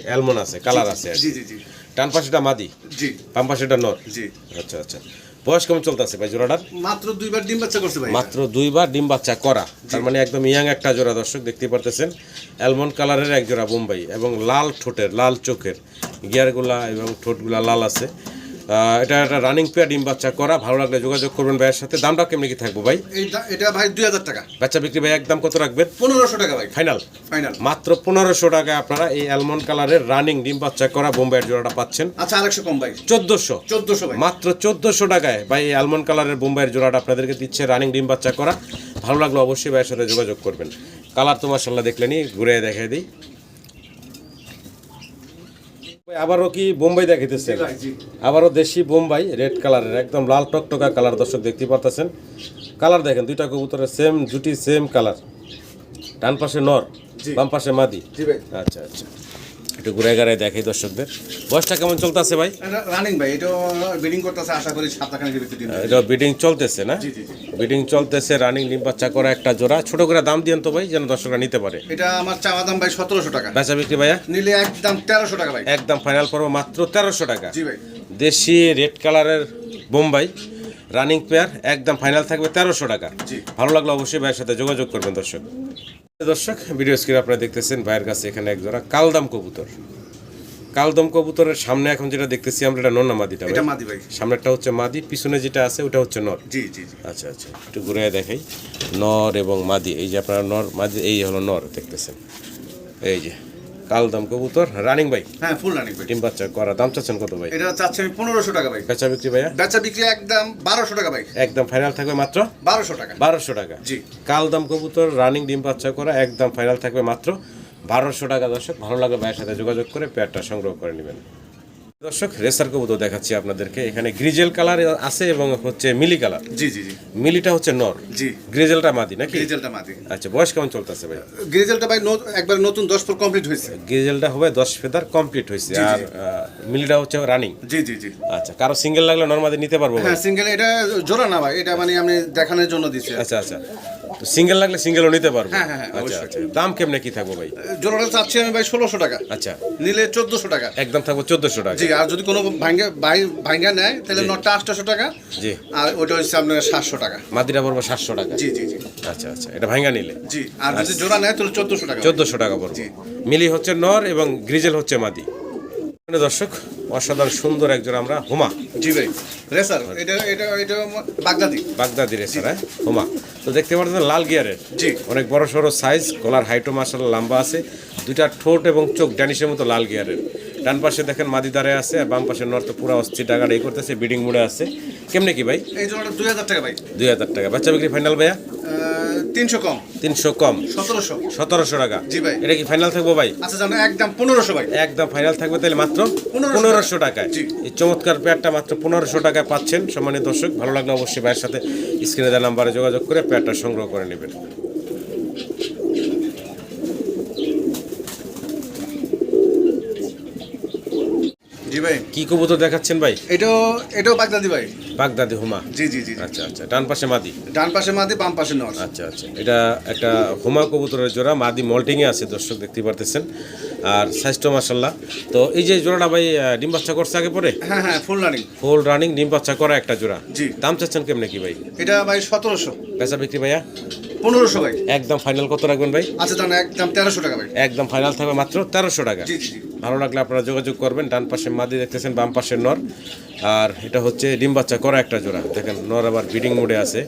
অ্যালমন আছে কালার আছে জি জি জি। ডান পাশেটা মাদি? জি। বাম পাশেটা নর? জি। আচ্ছা আচ্ছা। বয়স কেমন চলতেছে ভাই জোড়াটার? মাত্র দুইবার ডিম বাচ্চা করছে ভাই। মাত্র দুইবার ডিম বাচ্চা করা। তার মানে একদম ইয়াং একটা জোড়া দর্শক দেখতে পারতেছেন। অ্যালমন্ড কালারের এক জোড়া বোম্বাই এবং লাল ঠোঁটের লাল চোখের। গিয়ারগুলা এবং ঠোঁটগুলা লাল আছে। এটা একটা রানিং পেয়ার ডিম বাচ্চা করা। ভালো লাগলে যোগাযোগ করবেন ভাইয়ের সাথে। দামটা কেমনি কি থাকব ভাই? এটা ভাই দুই হাজার টাকা। বাচ্চা বিক্রি ভাই একদম কত রাখবেন? পনেরোশো টাকা ভাই। ফাইনাল ফাইনাল মাত্র পনেরোশো টাকায় আপনারা এই অ্যালমন্ড কালারের রানিং ডিম বাচ্চা করা বোম্বাইয়ের জোড়াটা পাচ্ছেন। আচ্ছা আরেকশো কম ভাই। চোদ্দোশো। চোদ্দশো ভাই। মাত্র চোদ্দোশো টাকায় ভাই এই আলমন্ড কালারের বোম্বাইয়ের জোড়াটা আপনাদেরকে দিচ্ছে রানিং ডিম বাচ্চা করা। ভালো লাগল অবশ্যই ভাইয়ের সাথে যোগাযোগ করবেন। কালার তো মার্শাল্লাহ দেখলেনি ঘুরে দেখাই দিই। আবারও কি বোম্বাই দেখাইতেছে আবারও দেশি বোম্বাই রেড কালারের একদম লাল টকটকা কালার দর্শক দেখতে পারতেছেন। কালার দেখেন দুইটা কবুতরের সেম জুটি সেম কালার ডান পাশে নর। বাম পাশে মাদি। আচ্ছা আচ্ছা। একটু ঘুরে ঘুরে দেখাই দর্শকদের। বয়সটা কেমন চলতেছে ভাই? রানিং ভাই এটা বিডিং করতেছে আশা করি। এটা বিডিং চলতেছে না? জি জি জি। বিডিং চলতেছে রানিং ডিম বাচ্চা করা একটা জোড়া। ছোট করে দাম দিয়েন তো ভাই যেন দর্শকরা নিতে পারে। এটা আমার চাওয়া দাম ভাই সতেরোশো টাকা। বেচা বিক্রি ভাইয়া? নিলে একদম তেরোশো টাকা ভাই। একদম ফাইনাল পড়ব মাত্র তেরোশো টাকা। জি ভাই। দেশি রেড কালারের বোম্বাই রানিং পেয়ার একদম ফাইনাল থাকবে তেরোশো টাকা। জি। ভালো লাগল অবশ্যই ভাইয়ের সাথে যোগাযোগ করবেন দর্শক। দর্শক ভিডিও স্ক্রিন আপনারা দেখতেছেন ভাইয়ের কাছে এখানে এক জোড়া কালদাম কবুতর। কালদম কবুতরের সামনে এখন যেটা দেখতেছি আমরা এটা নন্না মাদিটা। এটা মাদি ভাই। সামনেটা হচ্ছে মাদি পিছনে যেটা আছে ওটা হচ্ছে নর? জি জি জি। আচ্ছা আচ্ছা একটু ঘুরে দেখাই। নর এবং মাদি এই যে আপনারা নর মাদি এই হলো নর দেখতেছেন। এই যে কালদাম কবুতর রানিং ভাই হ্যাঁ ফুল রানিং ভাই ডিম বাচ্চা করা দাম চাচ্ছেন কত ভাই? এটা চাচ্ছি আমি পনেরোশো টাকা ভাই। বেচা বিক্রি ভাইয়া? বেচা বিক্রি একদম বারোশো টাকা ভাই। একদম ফাইনাল থাকবে মাত্র? বারোশো টাকা। বারোশো টাকা। জি। কালদাম কবুতর রানিং ডিম বাচ্চা করা একদম ফাইনাল থাকবে মাত্র বারোশো টাকা দর্শক। ভালো লাগলে ভাইয়ের সাথে যোগাযোগ করে পেটটা সংগ্রহ করে নেবেন। দর্শক রেসার কবুতর দেখাচ্ছি আপনাদেরকে। এখানে গ্রিজেল কালার আছে এবং হচ্ছে মিলি কালার। জি জি জি। মিলিটা হচ্ছে নর। জি। গ্রিজেলটা মাদি নাকি? গ্রিজেলটা মাদি। আচ্ছা বয়স কেমন চলতেছে ভাই? গ্রিজেলটা ভাই একবার নতুন দশ ফুট কমপ্লিট হয়েছে। গ্রিজেলটা হবে দশ ফেদার কমপ্লিট হয়েছে। আর মিলিটা হচ্ছে রানিং জি জি জি। আচ্ছা কারও সিঙ্গেল লাগলে নর্মাদি নিতে পারব হ্যাঁ সিঙ্গেল এটা জোড়া না ভাই এটা মানে আমি দেখানোর জন্য দিচ্ছি আচ্ছা আচ্ছা। সিঙ্গেল লাগলে সিঙ্গেলও নিতে পারব। হ্যাঁ, হ্যাঁ, হ্যাঁ, আচ্ছা আচ্ছা। দাম কেমনে কি থাকব ভাই? জোড়াটা চাচ্ছি আমি ভাই ষোলোশো টাকা। আচ্ছা। নিলে চোদ্দশো টাকা। একদম থাকব চোদ্দশো টাকা। জি আর যদি কোনো ভাঙ্গা ভাই ভাঙ্গা নেয় তাহলে জি। নটটা আটশোশো টাকা। জি। আর ওটা হচ্ছে আপনার সাতশো টাকা। মাদিটা পড়ব সাতশো টাকা। জি জি জি। আচ্ছা আচ্ছা। এটা ভাঙ্গা নিলে? জি আর যদি জোড়া নেয় তাহলে চোদ্দশো টাকা চোদ্দশো টাকা পড়ব। জি। মিলি হচ্ছে নর এবং গ্রিজেল হচ্ছে মাদি। দর্শক অসাধারণ সুন্দর একজন আমরা হুমা। জি ভাই। রেসার এটা এটা এটা বাগদাদি। বাগদাদি রেসার হ্যাঁ? হুমা। তো দেখতে পাচ্ছেন লাল গিয়ারের। জি। অনেক বড় সড়ো সাইজ গলার হাইটও মার্শাল লম্বা আছে। দুইটা ঠোঁট এবং চোখ ড্যানিশের মতো লাল গিয়ারের। ডান পাশে দেখেন মাদি দাঁড়ায় আছে আর বাম পাশে নর্থ পুরো অস্থির টাকাটা এই করতেছে বিডিং মুড়ে আছে। কেমনে কি ভাই? এই দুই হাজার টাকা ভাই। দুই হাজার টাকা। বাচ্চা বিক্রি ফাইনাল ভাইয়া? তিনশো কম। তিনশো কম। সতেরোশো। সতেরোশো টাকা। জি ভাই। এটা কি ফাইনাল থাকব ভাই? আচ্ছা জানো একদম পনেরোশো ভাই। একদম ফাইনাল থাকবে তাহলে মাত্র পনেরোশো টাকায়। এই চমৎকার প্যাডটা মাত্র পনেরোশো টাকায় পাচ্ছেন সম্মানিত দর্শক। ভালো লাগলে অবশ্যই ভাইয়ের সাথে স্ক্রিনে দেওয়া নাম্বারে যোগাযোগ করে পেয়ারটা সংগ্রহ করে নেবেন। ভাই। কি কবুতর দেখাচ্ছেন ভাই? এটাও এটাও বাগদাদি ভাই। বাগদাদি হুমা? জি জি জি। আচ্ছা আচ্ছা। ডান পাশে মাদি? ডান পাশে মাদি বাম পাশে নর। আচ্ছা আচ্ছা। এটা একটা হুমা কবুতরের জোড়া। মাদি মল্টিংয়ে আছে দর্শক দেখতে পারতেছেন। আর স্বাস্থ্য মাসাল্লাহ তো এই যে জোড়াটা ভাই ডিম বাচ্চা করছে আগে পরে? হ্যাঁ হ্যাঁ ফুল রানিং ফুল রানিং ডিম বাচ্চা করা একটা জোড়া। জি। দাম চাচ্ছেন কেমনে কি ভাই? এটা ভাই সতেরোশো। পেঁচা বিক্রি ভাইয়া? পনেরোশো ভাই একদম ফাইনাল কত রাখবেন ভাই? আচ্ছা জানো একদম তেরোশো টাকা ভাই একদম ফাইনাল থাকবে মাত্র তেরোশো টাকা। জি জি জি। ভালো লাগলে আপনারা যোগাযোগ করবেন ডান পাশে মাদি দেখতেছেন বাম পাশে নর। আর এটা হচ্ছে ডিম বাচ্চা করা একটা জোড়া। দেখেন নর আবার বিডিং মোডে আছে।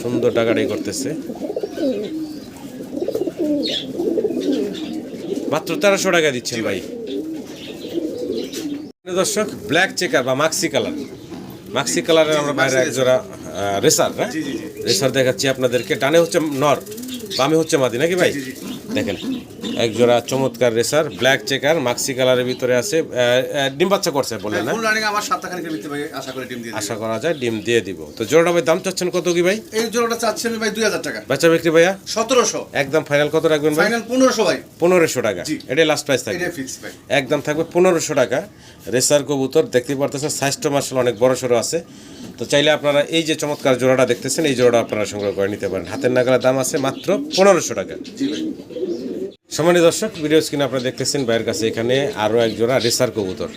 সুন্দর টাকাটাই করতেছে। মাত্র তেরোশো টাকা দিচ্ছেন ভাই। দর্শক ব্ল্যাক চেকার বা মাক্সি কালার মাক্সি কালারের আমরা বাইরে এক জোড়া রেসার হ্যাঁ? রেসার দেখাচ্ছি আপনাদেরকে। ডানে হচ্ছে নর বামে হচ্ছে মাদি নাকি ভাই। দেখেন এক জোড়া চমৎকার রেসার ব্ল্যাক চেকার মাক্সি কালারের ভিতরে আছে ডিম বাচ্চা করছে বললেন না? ভিতরে ভাই আশা করি যায় ডিম দিয়ে দিব। তো জোড়াটা ভাই দাম চাচ্ছেন কত কি ভাই? এই জোড়াটা চাচ্ছি আমি ভাই দুই হাজার টাকা। বাচ্চা বিক্রি ভাইয়া? সতেরোশো। একদম ফাইনাল কত রাখবেন ভাই? ফাইনাল পনেরোশো ভাই। পনেরোশো টাকা। এটাই লাস্ট প্রাইস থাকবে। এটাই ফিক্স ভাই একদম থাকবে পনেরোশো টাকা। রেসার কবুতর দেখতে পারতেছেন সাইজটা মার্শাল অনেক বড় সড়ো আছে। তো চাইলে আপনারা এই যে চমৎকার জোড়াটা দেখতেছেন এই জোড়াটা আপনারা সংগ্রহ করে নিতে পারেন। হাতের নাগালের দাম আছে মাত্র পনেরোশো টাকা। সম্মানিত দর্শক ভিডিও স্ক্রিনে আপনারা দেখতেছেন ভাইয়ের কাছে এখানে আরও এক জোড়া রেসার কবুতর।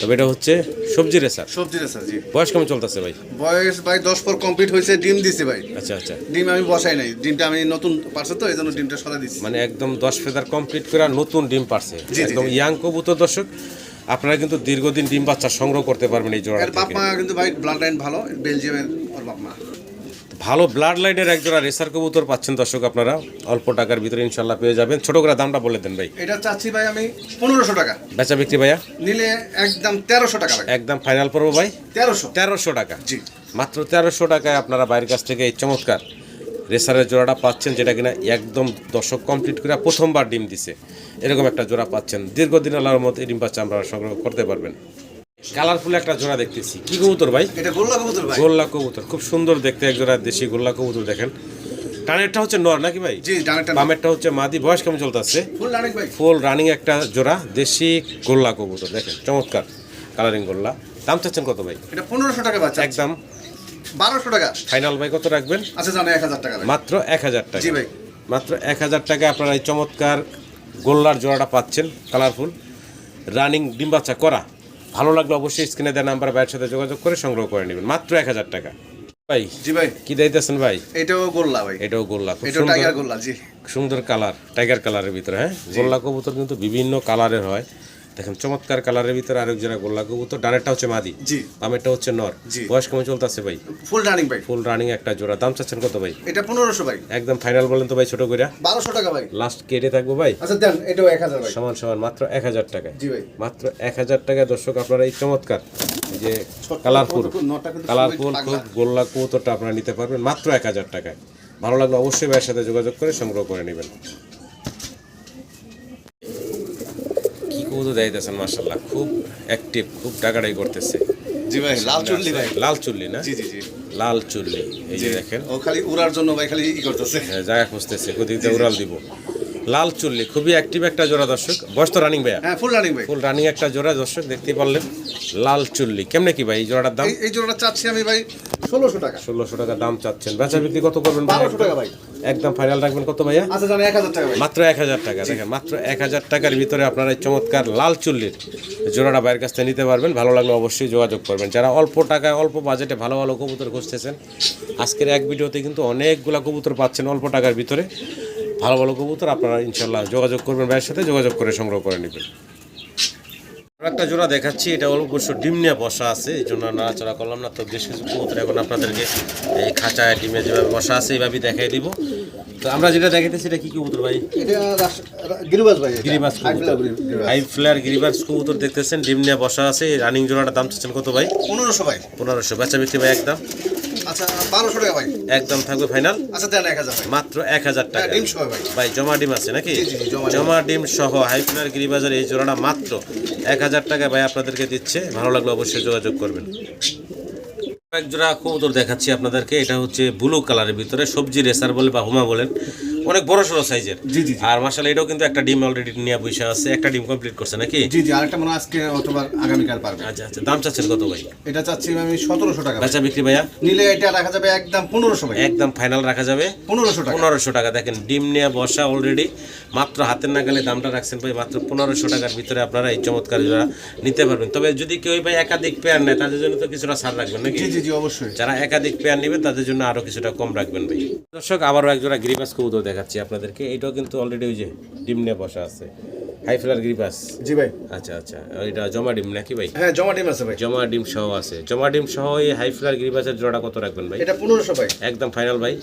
তবে এটা হচ্ছে সবজি রেসার। সবজি রে স্যার জি। বয়স কেমন চলতেছে ভাই? বয়স ভাই দশ পর কমপ্লিট হয়েছে ডিম দিছি ভাই। আচ্ছা আচ্ছা। ডিম আমি বসাই নাই ডিমটা আমি নতুন পারছে তো এই জন্য ডিমটা সদা দিচ্ছি মানে একদম দশ ফেদার কমপ্লিট করে নতুন ডিম পারছে। একদম ইয়াং কবুতর দর্শক আপনারা কিন্তু দীর্ঘদিন ডিম বাচ্চা সংগ্রহ করতে পারবেন এই জোড়া এর বাপ মা কিন্তু ভাই ব্লাড লাইন ভালো বেলজিয়ামের ওর বাপ মা। ভালো ব্লাড লাইনের এক জোড়া রেসার কবুতর পাচ্ছেন দর্শক আপনারা। অল্প টাকার ভিতরে ইনশাল্লাহ পেয়ে যাবেন। ছোট করে দামটা বলে দেন ভাই। এটা চাচ্ছি ভাই আমি পনেরোশো টাকা। বেচা বিক্রি ভাইয়া? নিলে একদম তেরোশো টাকা একদম ফাইনাল পড়ব ভাই? তেরোশো। তেরোশো টাকা। জি। মাত্র তেরোশো টাকায় আপনারা বাইরের কাছ থেকে এই চমৎকার রেসারের জোড়াটা পাচ্ছেন যেটা কিনা একদম দশক কমপ্লিট করে প্রথমবার ডিম দিছে। এরকম একটা জোড়া পাচ্ছেন। দীর্ঘদিন আল্লাহর মতো এই ডিম পাচ্ছে আপনারা সংগ্রহ করতে পারবেন। কালারফুল একটা জোড়া দেখতেছি। কি কবুতর ভাই? এটা গোল্লা কবুতর ভাই। গোল্লা কবুতর। খুব সুন্দর দেখতে এক জোড়া দেশি গোল্লা কবুতর দেখেন। টানেরটা হচ্ছে নর নাকি ভাই? জি বামেরটা হচ্ছে মাদি। বয়স কেমন চলতেছে? ফুল রানিং ভাই। ফুল রানিং একটা জোড়া দেশি গোল্লা কবুতর। দেখেন চমৎকার। কালারিং গোল্লা। দাম চাচ্ছেন কত ভাই? এটা পনেরোশো টাকা বাচ্চা। একদম বারোশো টাকা। ফাইনাল ভাই কত রাখবেন? আচ্ছা জানো এক হাজার টাকা মাত্র এক হাজার টাকা। জি ভাই। মাত্র এক হাজার টাকায় আপনারা এই চমৎকার গোল্লার জোড়াটা পাচ্ছেন কালারফুল। রানিং ডিম বাচ্চা করা। ভালো লাগলে অবশ্যই স্ক্রিনে দেওয়া নাম্বার ভাইয়ের সাথে যোগাযোগ করে সংগ্রহ করে নেবেন। মাত্র এক হাজার টাকা। ভাই জি ভাই। কি দিতেছেন ভাই? এটাও গোল্লা ভাই। এটাও গোল্লা। এটাও সুন্দর টাইগার গোল্লা জি। সুন্দর কালার টাইগার কালারের ভিতরে হ্যাঁ? গোল্লা কবুতর কিন্তু বিভিন্ন কালারের হয়। দেখেন চমৎকার কালারের ভিতরে আরেক জোড়া গোল্লা কবুতর ডানেরটা হচ্ছে মাদি জি। বামেরটা হচ্ছে নর। জি। বয়স কেমন চলতেছে ভাই? ফুল রানিং ভাই। ফুল রানিং একটা জোড়া। দাম চাচ্ছেন কত ভাই? এটা পনেরোশো ভাই। একদম ফাইনাল বলেন তো ভাই ছোট করে বারোশো টাকা ভাই। লাস্ট কেটে থাকব ভাই? আচ্ছা দেন এটাও এক হাজার ভাই। সমান সমান মাত্র এক হাজার টাকায়। জি ভাই। মাত্র এক হাজার টাকায় দর্শক আপনারা এই চমৎকার যে কালারফুল কালারফুল খুব। গোল্লা কবুতরটা আপনারা নিতে পারবেন মাত্র এক হাজার টাকায়। ভালো লাগলে অবশ্যই ভাইয়ের সাথে যোগাযোগ করে সংগ্রহ করে নেবেন। কবুতর দেখাইতেছেন মার্শাল্লাহ খুব অ্যাক্টিভ খুব টাকাটাই করতেছে। জি ভাই লাল চুল্লি ভাই। লাল চুল্লি না? জি জি জি। লাল চুল্লি এই যে দেখেন। ও খালি উড়ার জন্য ভাই খালি ই করতেছে। হ্যাঁ, জায়গা খুঁজতেছে কোদিকে উড়াল দিব। লাল চুল্লি খুবই অ্যাক্টিভ একটা জোড়া দর্শক। বয়স তো রানিং ভাইয়া। হ্যাঁ ফুল রানিং ভাই। ফুল রানিং একটা জোড়া দর্শক দেখতে পারলেন। লাল চুল্লি কেমনে কি ভাই এই জোড়াটার দাম? এই জোড়াটা চাচ্ছি আমি ভাই ষোলোশো টাকা। ষোলোশো টাকা দাম চাচ্ছেন। বেচা বিক্রি কত করবেন? বারোশো টাকা ভাই। একদম ফাইনাল রাখবেন কত ভাইয়া? আচ্ছা জানো এক হাজার টাকা মাত্র এক হাজার টাকা দেখেন মাত্র এক হাজার টাকার ভিতরে আপনারা এই চমৎকার লাল চুল্লির জোড়াটা বাইরের কাছ থেকে নিতে পারবেন। ভালো লাগলে অবশ্যই যোগাযোগ করবেন। যারা অল্প টাকায় অল্প বাজেটে ভালো ভালো কবুতর খুঁজতেছেন আজকের এক ভিডিওতে কিন্তু অনেকগুলা কবুতর পাচ্ছেন অল্প টাকার ভিতরে। ভালো ভালো কবুতর আপনারা ইনশাল্লাহ যোগাযোগ করবেন ভাইয়ের সাথে যোগাযোগ করে সংগ্রহ করে নেবেন। একটা জোড়া দেখাচ্ছি এটা অবশ্য ডিম নিয়ে বসা আছে এই জন্য নাড়াচড়া করলাম না তো বেশ কিছু কবুতর এখন আপনাদেরকে এই খাঁচায় ডিমে যেভাবে বসা আছে এইভাবেই দেখাই দিব। তো আমরা যেটা দেখাইতেছি এটা কি কবুতর ভাই? গিরিবাস ভাই গিরিবাস হাই ফ্লেয়ার গিরিবাস কবুতর দেখতেছেন ডিম নিয়ে বসা আছে রানিং জোড়াটা দাম চাচ্ছেন কত ভাই? পনেরোশো ভাই। পনেরোশো বেচা বিক্রি ভাই একদম। আচ্ছা বারোশো টাকা ভাই। একদম থাকবে ফাইনাল। আচ্ছা দেন মাত্র টাকা হ্যাঁ, ডিম সহ ভাই। ভাই জমা ডিম আছে নাকি? জমা ডিম। সহ গিরিবাজার এই জোড়াটা মাত্র টাকা ভাই আপনাদেরকে দিচ্ছে। ভালো লাগলে অবশ্যই যোগাযোগ করবেন। এক জোড়া কবুতর দেখাচ্ছি আপনাদেরকে। এটা হচ্ছে ব্লু কালারের ভিতরে সবজি রেসার বলে বা হুমা বলেন। অনেক বড় সড়ো সাইজের। জি, জি। আর মাসাল এটাও কিন্তু একটা ডিম অলরেডি নিয়ে বসে আছে একটা ডিম কমপ্লিট করছে নাকি? জি জি আরেকটা মনে আজকে অথবা আগামীকাল পারবে। আচ্ছা আচ্ছা দাম চাচ্ছেন কত ভাই? এটা চাচ্ছি আমি সতেরোশো টাকা। ভাই। বেচা বিক্রি ভাইয়া? নিলে এটা রাখা যাবে একদম পনেরোশো ভাই। একদম ফাইনাল রাখা যাবে? পনেরোশো টাকা। পনেরোশো টাকা। দেখেন ডিম নিয়ে বসা অলরেডি মাত্র হাতের নাগালে দামটা রাখছেন ভাই মাত্র পনেরোশো টাকার ভিতরে আপনারা এই চমৎকার জোড়া নিতে পারবেন। তবে যদি কেউ ভাই একাধিক পেয়ার নেয় তাদের জন্য তো কিছুটা ছাড় রাখবেন নাকি? জি জি জি অবশ্যই। যারা একাধিক পেয়ার নেবেন তাদের জন্য আরও কিছুটা কম রাখবেন ভাই। দর্শক আবারও একজোড়া গ্রিবাস কবুতর দেখাচ্ছি আপনাদেরকে। এটাও কিন্তু অলরেডি ওই যে ডিম নিয়ে বসা আছে। হাই ফ্লার গ্রিবাস জি ভাই। আচ্ছা আচ্ছা। এটা জমা ডিম নাকি ভাই? হ্যাঁ জমা ডিম আছে ভাই। জমা ডিম সহ আছে। জমা ডিম সহ এই হাই ফ্লার গ্রিবাসের জোড়া কত রাখবেন ভাই? এটা পনেরোশো ভাই। একদম ফাইনাল ভাই।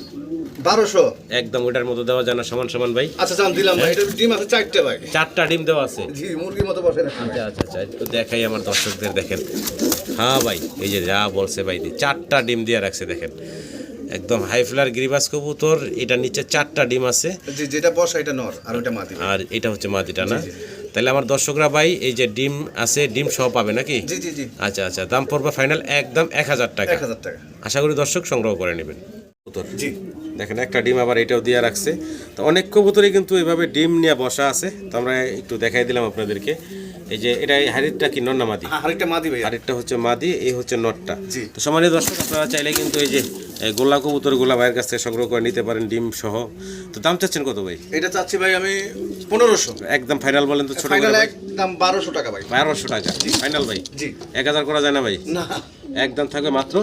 বারোশো। একদম ওটার মতো দেওয়া যায় না সমান সমান ভাই। আচ্ছা জান দিলাম ভাই। এটা ডিম আছে চারটে ভাই। চারটা ডিম দেওয়া আছে। জি মুরগির মতো বসে। আচ্ছা আচ্ছা আচ্ছা। একটু দেখাই আমার দর্শকদের দেখেন। হ্যাঁ ভাই এই যে যা বলছে ভাই চারটা ডিম দিয়ে রাখছে দেখেন। একদম হাই ফ্লার গ্রিবাস কবুতর এটা নিচে চারটা ডিম আছে। যেটা বসা এটা নর আর ওটা মাদি। আর এটা হচ্ছে মাদিটা না তাহলে আমার দর্শকরা ভাই এই যে ডিম আছে ডিম সহ পাবে নাকি? জি জি জি। আচ্ছা আচ্ছা দাম পড়বে ফাইনাল একদম এক হাজার টাকা। এক হাজার টাকা। আশা করি দর্শক সংগ্রহ করে নেবেন। জি। দেখেন একটা ডিম আবার এটাও দিয়ে রাখছে। তো অনেক কবুতরই কিন্তু এইভাবে ডিম নিয়ে বসা আছে। তো আমরা একটু দেখাই দিলাম আপনাদেরকে। এই যে এটা এই হাড়িটা কি নন্না মাদি? হ্যাঁ, আরেকটা মাদি ভাই আরেকটা হচ্ছে মাদি এই হচ্ছে নটটা জি। তো সম্মানীয় দর্শক আপনারা চাইলে কিন্তু এই যে গোল্লা কবুতর গোলা ভাইয়ের কাছ থেকে সংগ্রহ করে নিতে পারেন ডিম সহ। তো দাম চাচ্ছেন কত ভাই? এটা চাচ্ছি ভাই আমি পনেরোশো। একদম ফাইনাল বলেন তো ছোট একদম বারোশো টাকা ভাই। বারোশো টাকা ফাইনাল ভাই। জি। এক হাজার করা যায় না ভাই? না। একদম থাকবে মাত্র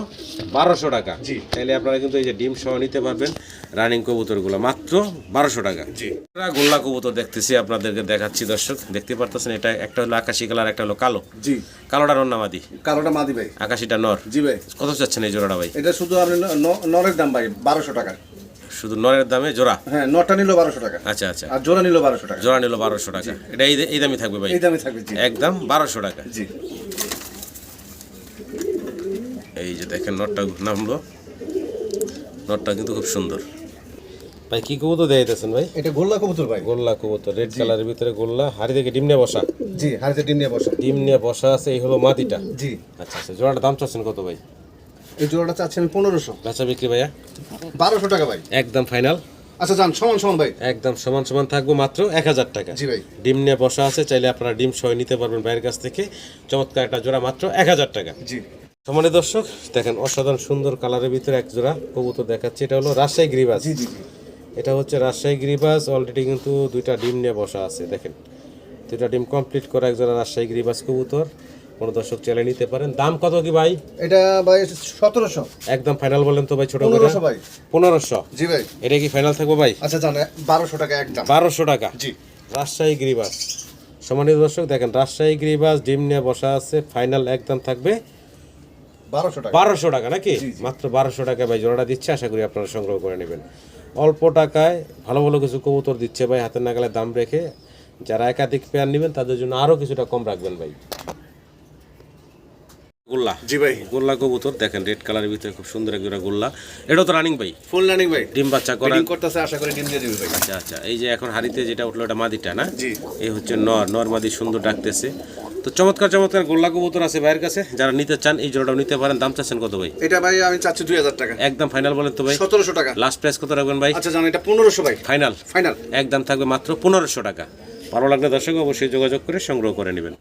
বারোশো টাকা। জি। তাইলে আপনারা কিন্তু এই যে ডিম সহ নিতে পারবেন রানিং কবুতরগুলো। মাত্র বারোশো টাকা। জি। গোল্লা কবুতর দেখতেছি আপনাদেরকে দেখাচ্ছি দর্শক। দেখতে পারতেছেন এটা একটা হলো আকাশি কালার একটা হলো কালো। জি। কালোটা রন্নামাদি কালোটা মাদি ভাই। আকাশিটা নর। জি ভাই। কত চাচ্ছেন এই জোড়াটা ভাই? এটা শুধু আপনি নরের দাম ভাই বারোশো টাকা। শুধু নরের দামে জোড়া? হ্যাঁ নটা নিল বারোশো টাকা। আচ্ছা আচ্ছা। আর জোড়া নিল বারোশো টাকা। জোড়া নিল বারোশো টাকা। এটা এই দামই থাকবে ভাই? এই দামে থাকবে একদম বারোশো টাকা। জি। এই যে দেখেন নটটা নামলো। নটটা কিন্তু খুব সুন্দর। ভাই কি কবুতর দেখাইতেছেন ভাই? এটা গোল্লা কবুতর ভাই। গোল্লা কবুতর রেড কালারের ভিতরে গোল্লা হাড়ি থেকে ডিম নিয়ে বসা। জি হাড়িতে ডিম নিয়ে বসা। ডিম নিয়ে বসা আছে এই হলো মাটিটা। জি। আচ্ছা আচ্ছা জোড়াটা দাম চাচ্ছেন কত ভাই? এই জোড়াটা চাচ্ছি আমি পনেরোশো। বেচা বিক্রি ভাইয়া? বারোশো টাকা ভাই। একদম ফাইনাল আচ্ছা যান সমান সমান ভাই। একদম সমান সমান থাকব মাত্র এক হাজার টাকা। জি ভাই। ডিম নিয়ে বসা আছে চাইলে আপনারা ডিম সহ নিতে পারবেন ভাইয়ের কাছ থেকে। চমৎকার একটা জোড়া মাত্র এক হাজার টাকা। জি। সমানে দর্শক দেখেন অসাধারণ সুন্দর কালারের ভিতরে এক জোড়া কবুতর দেখাচ্ছে। এটা হলো রাজশাহী গ্রিবাস জি জি জি। এটা হচ্ছে রাজশাহী গ্রিবাস অলরেডি কিন্তু দুইটা ডিম নিয়ে বসা আছে দেখেন। দুইটা ডিম কমপ্লিট করা এক জোড়া রাজশাহী গ্রিবাস কবুতর। কোনো দর্শক চাইলে নিতে পারেন। দাম কত কি ভাই? এটা ভাই সতেরোশো। একদম ফাইনাল বলেন তো ভাই ছোট পনেরোশো ভাই। পনেরোশো। জি ভাই। এটা কি ফাইনাল থাকব ভাই? আচ্ছা জান বারোশো টাকা একদম বারোশো টাকা। জি। রাজশাহী গ্রিবাস সম্মানিত দর্শক দেখেন রাজশাহী গ্রিবাস ডিম নিয়ে বসা আছে। ফাইনাল একদম থাকবে। বারোশো টাকা। নাকি? মাত্র বারোশো টাকা ভাই জোড়াটা দিচ্ছে আশা করি আপনারা সংগ্রহ করে নেবেন। অল্প টাকায় ভালো ভালো কিছু কবুতর দিচ্ছে ভাই হাতের নাগালে দাম রেখে যারা একাধিক পেয়ার নেবেন তাদের জন্য আরও কিছুটা কম রাখবেন ভাই। গোল্লা। জি ভাই। গোল্লা কবুতর দেখেন রেড কালারের ভিতরে খুব সুন্দর এক জোড়া গোল্লা। এটাও তো রানিং ভাই? ফুল রানিং ভাই। ডিম বাচ্চা করা। ব্রিডিং করতেছে আশা করি ডিম দিয়ে দিবে ভাই। আচ্ছা আচ্ছা এই যে এখন হাড়িতে যেটা উঠল ওটা মাদিটা না? জি। এই হচ্ছে নর নর মাদি সুন্দর ডাকতেছে। তো চমৎকার চমৎকার গোল্লা কবুতর আছে ভাইয়ের কাছে। যারা নিতে চান এই জোড়াটাও নিতে পারেন। দাম চাচ্ছেন কত ভাই? এটা ভাই আমি চাচ্ছি দুই হাজার টাকা। একদম ফাইনাল বলেন তো ভাই। সতেরোশো টাকা। লাস্ট প্রাইস কত রাখবেন ভাই? আচ্ছা জান এটা পনেরোশো ভাই। ফাইনাল ফাইনাল একদম থাকবে মাত্র পনেরোশো টাকা। ভালো লাগলে দর্শক অবশ্যই যোগাযোগ করে সংগ্রহ করে নেবেন।